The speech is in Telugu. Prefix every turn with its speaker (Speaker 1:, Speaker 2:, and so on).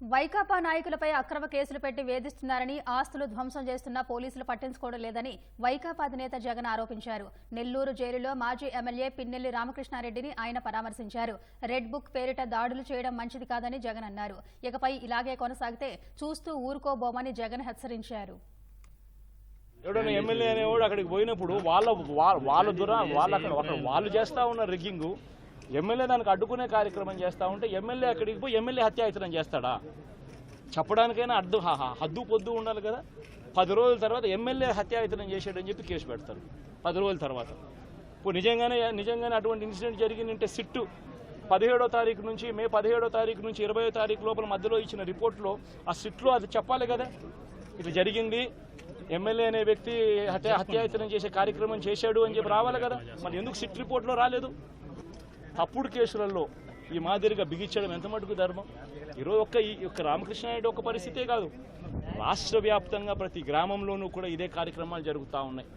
Speaker 1: వైకాపా నాయకులపై అక్రమ కేసులు పెట్టి వేధిస్తున్నారని ఆస్తులు ధ్వంసం చేస్తున్నా పోలీసులు పట్టించుకోవడం లేదని వైకాపా అధినేత జగన్ ఆరోపించారు. నెల్లూరు జైలులో మాజీ ఎమ్మెల్యే పిన్నెల్లి రామకృష్ణారెడ్డిని ఆయన పరామర్శించారు. రెడ్ బుక్ పేరిట దాడులు చేయడం మంచిది కాదని జగన్ అన్నారు. ఇకపై ఇలాగే కొనసాగితే చూస్తూ ఊరుకోబోమని జగన్ హెచ్చరించారు.
Speaker 2: ఎవడైనా ఎమ్మెల్యే అనేవాడు అక్కడికి పోయినప్పుడు వాళ్ళ వాళ్ళ దుర వాళ్ళు అక్కడ వాళ్ళు చేస్తా ఉన్న రిగ్గింగ్ ఎమ్మెల్యే దానికి అడ్డుకునే కార్యక్రమం చేస్తా ఉంటే ఎమ్మెల్యే అక్కడికి పోయి ఎమ్మెల్యే హత్యాయత్నం చేస్తాడా? చెప్పడానికైనా అడ్డు హద్దు పొద్దు ఉండాలి కదా. పది రోజుల తర్వాత ఎమ్మెల్యే హత్యాయత్నం చేశాడని చెప్పి కేసు పెడతారు. పది రోజుల తర్వాత. ఇప్పుడు నిజంగానే నిజంగానే అటువంటి ఇన్సిడెంట్ జరిగిందంటే సిట్టు. పదిహేడో తారీఖు నుంచి మే పదిహేడో తారీఖు నుంచి ఇరవయో తారీఖు లోపల మధ్యలో ఇచ్చిన రిపోర్ట్లో ఆ సిట్లో అది చెప్పాలి కదా. ఇట్లా జరిగింది. ఎమ్మెల్యే అనే వ్యక్తి హత్య హత్యాయతనం చేసే కార్యక్రమం చేశాడు అని చెప్పి రావాలి కదా. మరి ఎందుకు సిట్ రిపోర్ట్లో రాలేదు? తప్పుడు కేసులలో ఈ మాదిరిగా బిగించడం ఎంత మటుకు ధర్మం? ఈరోజు ఒక్క ఈ యొక్క రామకృష్ణ నాయుడు ఒక పరిస్థితే కాదు. రాష్ట్ర వ్యాప్తంగా ప్రతి గ్రామంలోనూ కూడా ఇదే కార్యక్రమాలు జరుగుతూ ఉన్నాయి.